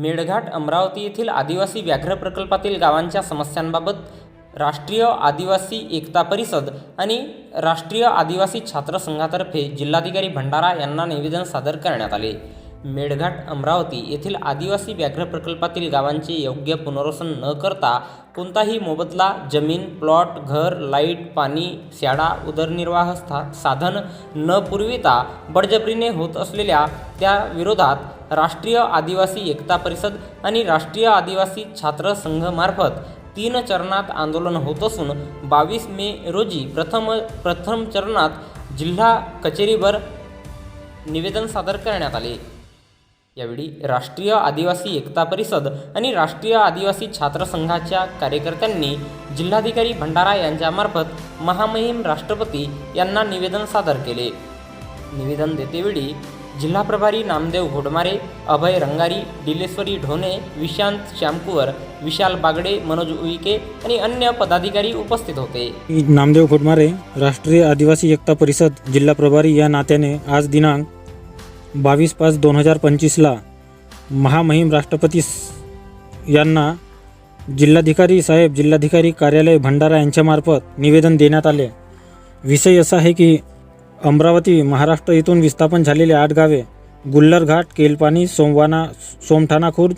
मेळघाट अमरावती येथील आदिवासी व्याघ्र प्रकल्पातील गावांच्या समस्यांबाबत राष्ट्रीय आदिवासी एकता परिषद आणि राष्ट्रीय आदिवासी छात्र संघातर्फे जिल्हाधिकारी भंडारा यांना निवेदन सादर करण्यात आले. मेळघाट अमरावती येथील आदिवासी व्याघ्र प्रकल्पातील गावांचे योग्य पुनर्वसन न करता कोणताही मोबदला जमीन प्लॉट घर लाइट पाणी शाळा उदरनिर्वाह स्था साधन न पुरविता बळजबरीने होत असलेल्या त्या विरोधात राष्ट्रीय आदिवासी एकता परिषद आणि राष्ट्रीय आदिवासी छात्र संघमार्फत तीन चरणात आंदोलन होत असून बावीस मे रोजी प्रथम प्रथम चरणात जिल्हा कचेरीवर निवेदन सादर करण्यात आले. यावेळी राष्ट्रीय आदिवासी एकता परिषद आणि राष्ट्रीय आदिवासी छात्र संघाच्या कार्यकर्त्यांनी जिल्हाधिकारी भंडारा यांच्यामार्फत महामहिम राष्ट्रपती यांना निवेदन सादर केले. निवेदन देतेवेळी जिल्हा प्रभारी नामदेव घोडमारे अभय रंगारी डिलेश्वरी ढोणे विशांत श्यामकुवर विशाल बागडे मनोज उईके आणि अन्य पदाधिकारी उपस्थित होते. नामदेव घोडमारे राष्ट्रीय आदिवासी एकता परिषद जिल्हा प्रभारी या नात्याने आज दिनांक बावीस पाच दोन हजार पंचवीसला महामहिम राष्ट्रपती यांना जिल्हाधिकारी साहेब जिल्हाधिकारी कार्यालय भंडारा यांच्यामार्फत निवेदन देण्यात आले. विषय असा आहे की अमरावती महाराष्ट्र येथून विस्थापन झालेले आठ गावे गुल्लरघाट केलपाणी सोमवाना सोमठाणा खुर्द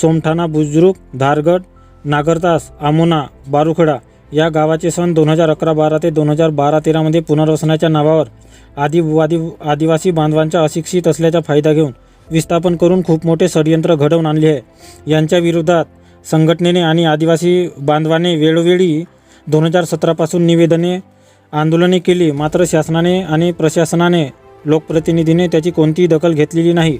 सोमठाणा बुजुर्ग धारगड नागरतास आमोना बारुखडा या गावाचे सन दोन हजार अकरा बारा ते दोन हजार बारा तेरामध्ये पुनर्वसनाच्या नावावर आदिवादी आदिवासी बांधवांच्या अशिक्षित असल्याचा फायदा घेऊन विस्थापन करून खूप मोठे षडयंत्र घडवून आणले आहे. यांच्या विरोधात संघटनेने आणि आदिवासी बांधवाने वेळोवेळी दोन हजार सतरापासून निवेदने आंदोलने केली. मात्र शासनाने आणि प्रशासनाने लोकप्रतिनिधीने त्याची कोणतीही दखल घेतलेली नाही.